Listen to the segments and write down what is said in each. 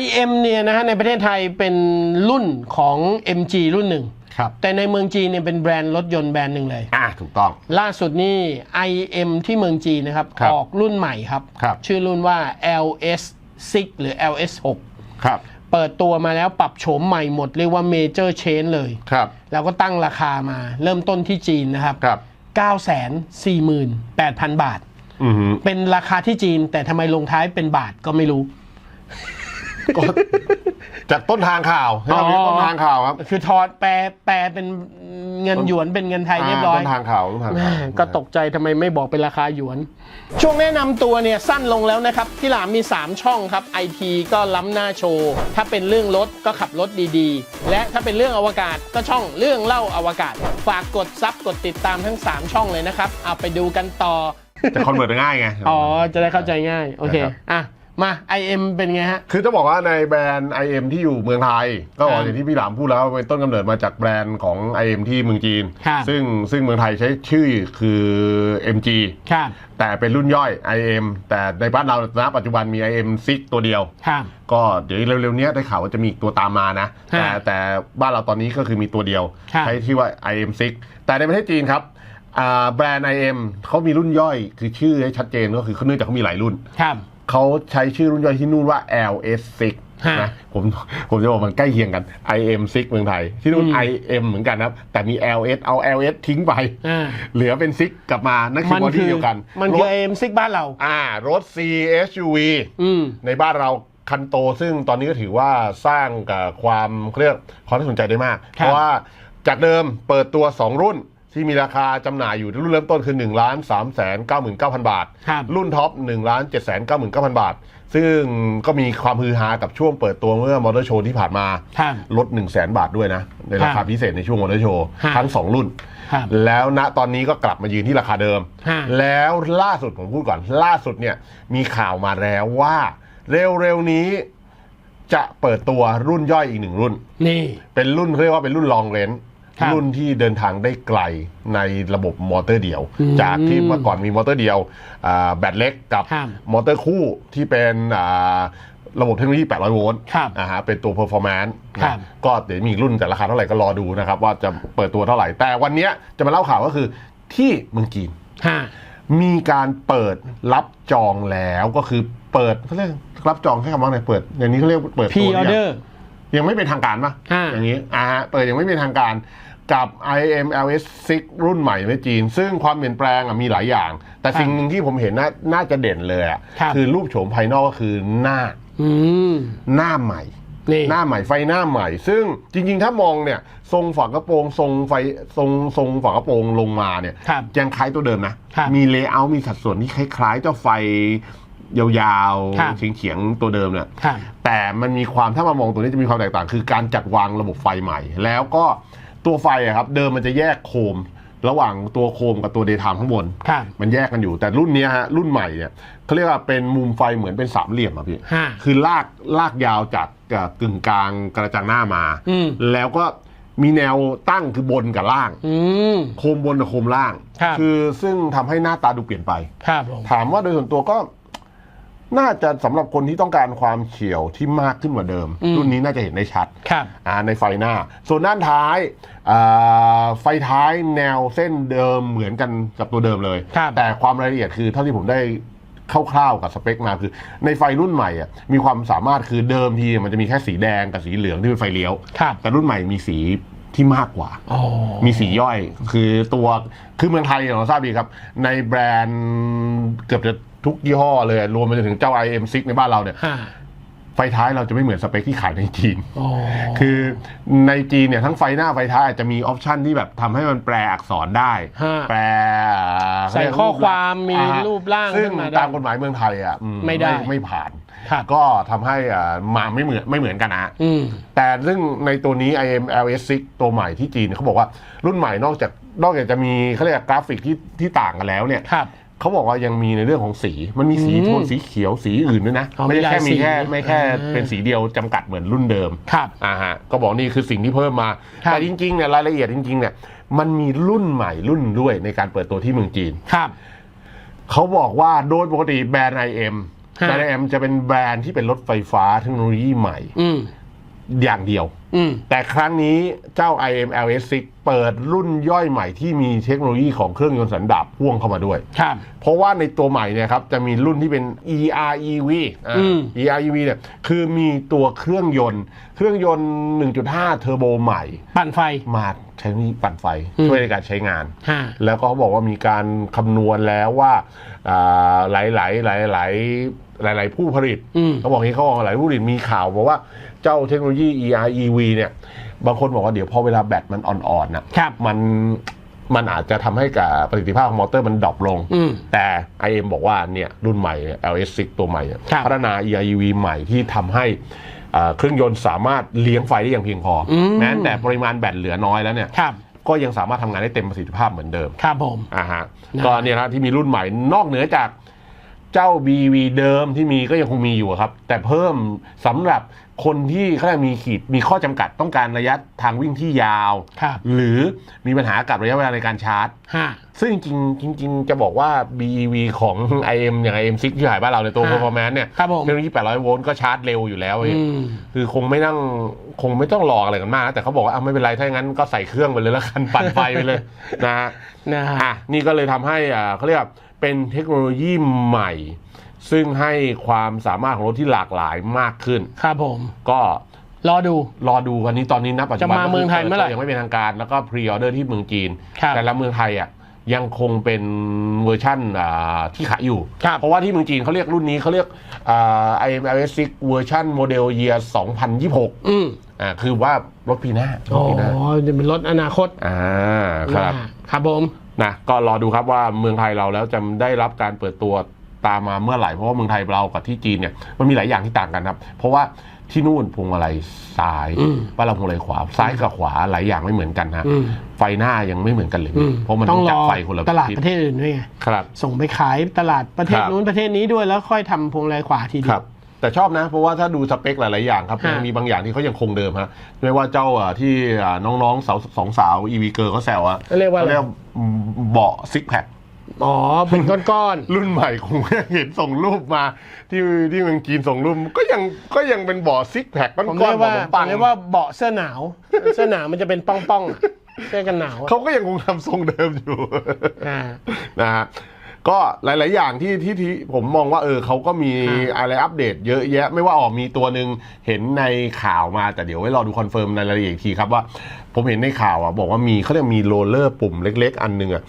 IM เนี่ยนะฮะในประเทศไทยเป็นรุ่นของ MG รุ่นหนึ่ง ครับ แต่ในเมืองจีนเนี่ยเป็นแบรนด์รถยนต์แบรนด์หนึ่งเลย อ่าถูกต้อง ล่าสุดนี่ IM ที่เมืองจีนนะครับ ครับออกรุ่นใหม่ครับ ครับ ชื่อรุ่นว่า LS 6หรือ LS 6ครับ เปิดตัวมาแล้วปรับโฉมใหม่หมด เรียกว่า Major Change เลย ครับ แล้วก็ตั้งราคามาเริ่มต้นที่จีนนะครับ ครับ 948,000 บาท อือหือเป็นราคาที่จีนแต่ทำไมลงท้ายเป็นบาทก็ไม่รู้ ก็จากต้นทางข่าวให้เราเรียกต้นทางข่าวครับคือถอดแปลแปลเป็นเงินหยวนเป็นเงินไทยเรียบร้อยต้นทางข่าวต้นทางข่าวแม่ก็ตกใจทำไมไม่บอกเป็นราคาหยวน ช่วงแนะนำตัวเนี่ยสั้นลงแล้วนะครับที่หลามมี 3 ช่องครับไอทีก็ล้ำหน้าโชว์ ถ้าเป็นเรื่องรถก็ขับรถดีๆ และถ้าเป็นเรื่องอวกาศก็ช่องเรื่องเล่าอวกาศ ฝากกดซับกดติดตามทั้ง 3 ช่องเลยนะครับเอาไปดูกันต่อจะคอนเวิร์ตง่ายไงอ๋อจะได้เข้าใจง่ายโอเคนะครับอะ มา IM เป็นไงฮะ คือจะบอกว่าในแบรนด์ IM ที่อยู่เมืองไทย ก็บอกครับอย่างที่พี่หลามพูดแล้วว่าเป็นต้นกำเนิดมาจากแบรนด์ของ IM ที่เมืองจีนครับซึ่งซึ่งเมืองไทยใช้ชื่อคือ MG ครับแต่เป็นรุ่นย่อย IM แต่ในบ้านเราณปัจจุบันมี IM 6ตัวเดียวครับก็เดี๋ยวเร็วๆเนี้ยได้ข่าวว่าจะมีอีกตัวตามมานะแต่ฮะแต่บ้านเราตอนนี้ก็คือมีตัวเดียวครับใช้ที่ว่า IM6 แต่ในประเทศจีนครับอ่าแบรนด์ IM เขามีรุ่นย่อยคือชื่อให้ชัดเจนก็คือเขาเนื่องจากเขามีหลายรุ่นครับ เขาใช้ชื่อรุ่นย่อยที่นู่นว่า LS6 ฮะนะผมผมจะบอกมันใกล้เคียงกัน IM6 เมืองไทย ที่นู่นอืม IM เหมือนกันนะครับ แต่มี LS เอา LS ทิ้งไปอ่าเหลือเป็น 6 กลับมา นั่นคือมับอดี้เดียวกัน มันรคือถ IM ซิกบ้านเรา อ่ารถ C SUV อืมในบ้านเราคันโต ซึ่งตอนนี้ก็ถือว่าสร้างกับความเขาเรียกความน่าสนใจได้มากครับเพราะว่าจากเดิมเปิดตัว 2 รุ่น ที่มีราคาจำหน่ายอยู่รุ่นเริ่มต้นคือ1 3 9 9 9 0 0บาท ครับ รุ่นท็อป1 7 9 9 9 0 0บาท ซึ่งก็มีความฮือฮากับช่วงเปิดตัวเมื่อมอเตอร์โชว์ที่ผ่านมาครับ ลด1 0 0 0 0แบาทด้วยนะ ในราครัคาบพิเศษในช่วงมอเตอร์โชว์ฮะทั้ง 2 รุ่น ครับ แล้วณตอนนี้ก็กลับมายืนที่ราคาเดิม ฮะ แล้วล่าสุดผมพูดก่อน ล่าสุดเนี่ยมีข่าวมาแล้วว่า เร็วๆนี้จะเปิดตัวรุ่นย่อยอีกหนึ่งรุ่น นี่ เป็นรุ่นเรียกว่าเป็นรุ่นลองเลน ครับรุ่นที่เดินทางได้ไกลในระบบมอเตอร์เดียว อืมจากที่เมื่อก่อนมีมอเตอร์เดียวอ่าแบตเล็กกับครับมอเตอร์คู่ที่เป็นอ่าระบบเทคโนโลยี 800 โวลต์ครับนะฮะเป็นตัว performance ครับ นะก็เดี๋ยวมีอีกรุ่นแต่ราคาเท่าไหร่ก็รอดูนะครับว่าจะเปิดตัวเท่าไหร่ แต่วันเนี้ยจะมาเล่าข่าวก็คือที่เมืองจีนฮะมีการเปิดรับจองแล้วก็คือเปิดเขาเรียกรับจองให้คำว่าไงเปิดอย่างนี้เขาเรียกเปิดพีตัวอหอรือเดยัองร์ ยังไม่เป็นทางการปะอ่า อย่างนี้อ่าฮะเปิดยังไม่เป็นทางการกับ IMLS 6 รุ่นใหม่ในจีน ซึ่งความเปลี่ยนแปลงอะมีหลายอย่าง แต่สิ่งหนึ่งที่ผมเห็นน่าน่าจะเด่นเลยอะครับ คือรูปโฉมภายนอกก็คือหน้าอืม หน้าใหม่ นี่ หน้าใหม่ไฟหน้าใหม่ ซึ่งจริง ๆ ถ้ามองเนี่ยทรงฝากระโปรงทรงไฟทรงทรงฝากระโปรงลงมาเนี่ยครับยังคล้ายตัวเดิมนะครับ มีเลเยอร์มีสัดส่วนที่คล้ายๆเจ้าไฟ ยาวครับ ๆเฉียงๆตัวเดิมเนี่ยครับแต่มันมีความถ้ามามองตัวนี้จะมีความแตกต่าง คือการจัดวางระบบไฟใหม่ แล้วก็ตัวไฟอะครับเดิมมันจะแยกโคม ระหว่างตัวโคมกับตัวเดย์ไทม์ข้างบนครับมันแยกกันอยู่แต่รุ่นเนี้ยฮะรุ่นใหม่เนี่ยเขาเรียกว่าเป็นมุมไฟเหมือนเป็นสามเหลี่ยมอะพี่ฮะคือลากลากยาวจากเอ่อกึ่งกลางกระจังหน้ามา อืม แล้วก็มีแนวตั้งคือบนกับล่าง อืม โคมบนกับโคมล่างครับ อซึ่งทำให้หน้าตาดูเปลี่ยนไป ครับผม ถามว่าโดยส่วนตัวก็ น่าจะสำหรับคนที่ต้องการความเฉียวที่มากขึ้นกว่าเดิมรุ่นนี้น่าจะเห็นได้ชัดครับ อ่าในไฟหน้า ส่วนด้านท้ายอ่าไฟท้ายแนวเส้นเดิมเหมือนกันกับตัวเดิมเลย ครับ แต่ความรายละเอียดคือเท่าที่ผมได้คร่าวๆกับสเปคมาคือ ในไฟรุ่นใหม่อะมีความสามารถคือเดิมทีมันจะมีแค่สีแดงกับสีเหลืองที่เป็นไฟเลี้ยว ครับ แต่รุ่นใหม่มีสี ที่มากกว่าอ๋อมีสีย่อยคือตัวคือเมืองไทยอย่างเราทราบดีครับ ในแบรนด์เกือบจะทุกยี่ห้อเลย รวมไปจนถึงเจ้า IM6 ในบ้านเราเนี่ยฮะไฟท้ายเราจะไม่เหมือนสเปคที่ขายในจีนอ๋อคือในจีนเนี่ยทั้งไฟหน้าไฟท้ายอาจจะมีออปชันที่แบบทำให้มันแปลอักษรได้ฮะแปลใส่ข้อความมีอ่ฮะรูปร่างซึ่งขึ้นมาได้ตามกฎหมายเมืองไทยอะอืไม่ได้ไม่ผ่านครับ ก็ทำให้อ่ามาไม่เหมือนไม่เหมือนกันนะอืมแต่ซึ่งในตัวนี้ IMLS6 ตัวใหม่ที่จีนเขาบอกว่ารุ่นใหม่นอกจากนอกจากจะมีเขาเรียกกราฟิกที่ที่ต่างกันแล้วเนี่ยครับเขาบอกว่ายังมีในเรื่องของสี มันมีสีอืมโทนสีเขียวสีอื่นด้วยนะอ๋อไม่ใช่แค่มีหลายมีแค่สีไม่แค่อ่าเป็นสีเดียวจำกัดเหมือนรุ่นเดิมครับอ่าฮะก็บอกนี่คือสิ่งที่เพิ่มมาครับแต่จริงๆเนี่ยรายละเอียดจริงๆเนี่ยมันมีรุ่นใหม่รุ่นด้วยในการเปิดตัวที่เมืองจีนครับเขาบอกว่าโดยปกติแบรนด์ IM ฮะไดนาแอมจะเป็นแบรนด์ที่เป็นรถไฟฟ้าเทคโนโลยีใหม่อืมอย่างเดียวอืมแต่ครั้งนี้เจ้า IMLS6 เปิดรุ่นย่อยใหม่ที่มีเทคโนโลยีของเครื่องยนต์สันดาปพ่วงเข้ามาด้วยครับเพราะว่าในตัวใหม่เนี่ยครับจะมีรุ่นที่เป็น EREV อ่าอืม EREV เนี่ยคือมีตัวเครื่องยนต์ เครื่องยนต์ 1.5 เทอร์โบใหม่ ปั่นไฟมา ใช้นี่ปั่นไฟอืมช่วยในการใช้งานฮะแล้วก็เขาบอกว่ามีการคำนวณแล้วว่าอ่าหลายหลายหลายหลายหลายหลายผู้ผลิตอืมเขาบอกอย่างนี้เขาบอกหลายผู้ผลิตมีข่าวบอกว่าเจ้าเทคโนโลยี EREV เนี่ย บางคนบอกว่าเดี๋ยวพอเวลาแบตมันอ่อนๆนะครับมันมันอาจจะทำให้กับประสิทธิภาพของมอเตอร์มันดรอปลงอืมแต่ IM บอกว่าเนี่ยรุ่นใหม่ LS6 ตัวใหม่เนี่ยครับพัฒนา EREV ใหม่ที่ทำให้อ่า เครื่องยนต์สามารถเลี้ยงไฟได้อย่างเพียงพออมแม้แต่ปริมาณแบตเหลือน้อยแล้วเนี่ยครับก็ยังสามารถทำงานได้เต็มประสิทธิภาพเหมือนเดิม ครับผมอ่าฮะนะก็เนี่ยนะที่มีรุ่นใหม่นอกเหนือจาก เจ้า BV เดิมที่มีก็ยังคงมีอยู่ครับ แต่เพิ่มสำหรับคนที่เขาเรียกมีขีดมีข้อจำกัดต้องการระยะทางวิ่งที่ยาว ครับหรือมีปัญหากับระยะเวลาในการชาร์จฮะซึ่งจริงๆจริง ๆ จะบอกว่า BEV ของ IM อย่าง IM6 ที่ขายบ้านเราในยตัวฮะ performance เนี่ยครับผมเทคโนโลยี 800 โวลต์ก็ชาร์จเร็วอยู่แล้วอืม คือคงไม่ต้องคงไม่ต้องรออะไรกันมากนะแต่เขาบอกว่าอะไม่เป็นไร ถ้าอย่างนั้นก็ใส่เครื่องไปเลยแล้วกันปั่นไฟไปเลยนะฮะ นะฮะ อะนี่ก็เลยทำให้อ่าเขาเรียกว่า เป็นเทคโนโลยีใหม่ ซึ่งให้ความสามารถของรถที่หลากหลายมากขึ้น ครับผม ก็รอดู รอดูวันนี้ตอนนี้นะปัจจุบันจะมาเมืองไทยเมื่อไหร่ยังไม่เป็นทางการแล้วก็พรีออเดอร์ที่เมืองจีน ครับแต่ละเมืองไทยอะยังคงเป็นเวอร์ชั่นอ่าที่ขายอยู่ ครับเพราะว่าที่เมืองจีนเขาเรียกรุ่นนี้เขาเรียกอ่า IMLS6 เวอร์ชันโมเดล year 2026อืม อ่าคือว่ารถปีหน้ารอ๋ถอปีหน้าจะเป็นรถอนาคตอ่าครับนะฮะครับผม นะก็รอดูครับว่าเมืองไทยเราแล้วจะได้รับการเปิดตัวตามมาเมื่อไหร่เพราะว่าเมืองไทยเรากับที่จีนเนี่ยมันมีหลายอย่างที่ต่างกันครับ เพราะว่าที่นู่นพวงมาลัยซ้ายอืมบ้านเราพวงมาลัยขวา ซ้ายกับขวาหลายอย่างไม่เหมือนกันฮะอืมไฟหน้ายังไม่เหมือนกันเลยอืมเพราะมันต้ต้อองงรจัอบไฟคนละตลาดทิศประเทศอื่นด้วยไงครับ ส่งไปขายตลาดประเทศครับนู้นประเทศนี้ด้วยแล้วค่อยทำพวงมาลัยขวาทีเดีคยรัวบ แต่ชอบนะ เพราะว่าถ้าดูสเปคหลาย ๆ อย่างครับฮะยังมีบางอย่างที่เขายังคงเดิมฮะไม่ว่าเจ้าอะที่อ่าน้องๆสาวสองสาวอีวีเกอร์เขาแซวอะเรียกว่าอะไรเรียกเบาะซิกแพคอ๋อ เป็นก้อนรุ่นใหม่คงยังเห็นส่งรูปมา ที่ที่เมืองจีนส่งรูปก็ยังก็ยังเป็นบ่อซิกแพคก้ๆผมอนเรียกๆบ่อว่าขนผมปังเรียกว่าเบาะเสื้อหนาว เสื้อหนาวมันจะเป็นป้องๆอะเสื้อกันหนาวอะเขาก็ยังคงทำทรงเดิมอยู่อ่านะฮะ ก็หลาย ๆ อย่างที่ที่ที่ผมมองว่าเออเขาก็มีครับอะไรอัปเดตเยอะแยะ ไม่ว่าออกมีตัวหนึ่งเห็นในข่าวมาแต่เดี๋ยวไว้รอดูคอนเฟิร์มในรายละเอียดอีกทีครับว่า ผมเห็นในข่าวอะบอกว่ามีเขาเรียกมีโรลเลอร์ปุ่มเล็ก ๆ อันหนึ่งอะ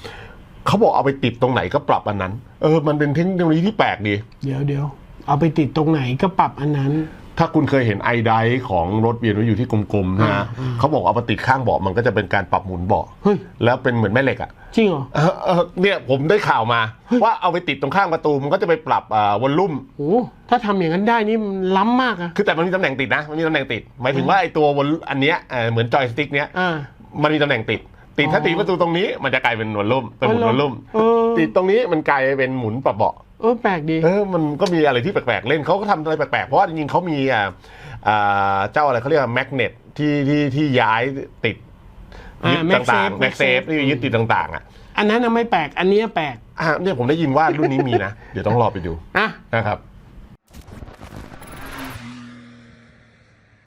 เขาบอกเอาไปติดตรงไหนก็ปรับอันนั้น เออ มันเป็นเทคโนโลยีที่แปลกดี เดี๋ยวเดี๋ยวเอาไปติดตรงไหนก็ปรับอันนั้น ถ้าคุณเคยเห็นไอไดของรถเบียนไว้อยู่ที่กลมๆนะฮะอ่าเขาบอกเอามาติดข้างเบาะมันก็จะเป็นการปรับหมุนเบาะเฮ้ยแล้วเป็นเหมือนแม่เหล็กอะ จริงเหรอ เออเออเนี่ยผมได้ข่าวมา ว่าเอาไปติดตรงข้างประตูมันก็จะไปปรับอ่าวอลลุ่ม โอ้ถ้าทำอย่างนั้นได้นี่มันล้ำมากอะคือแต่มันมีตำแหน่งติดนะมันมีตำแหน่งติด หมายถึงว่าไอ้ตัววอลอันเนี้ยเอ่อเหมือนจอยสติ๊กเนี้ย อ่า มันมีตำแหน่งติด ติดถ้าอ๋อติดประตูตรงนี้มันจะกลายเป็นวอลลุ่มเป็นหมุนวอลลุ่มเออ ติดตรงนี้มันกลายเป็นหมุนปรับเบาะเออแปลกดี เออมันก็มีอะไรที่แปลกๆเล่นเขาก็ทำอะไรแปลกๆเพราะว่าจริงๆเขามีอ่าอ่าเจ้าอะไรเขาเรียกว่าแมกเนตที่ที่ที่ย้ายติด ยึดอ่าต่าง MagSafe ๆแม็กเซฟ MagSafe ที่ยึดติดต่างๆอะอันนั้นน่ะไม่แปลกอันเนี้ยแปลกอะเนี่ยผมได้ยินว่ารุ่นนี้มีนะ เดี๋ยวต้องรอไปดูอะนะครับ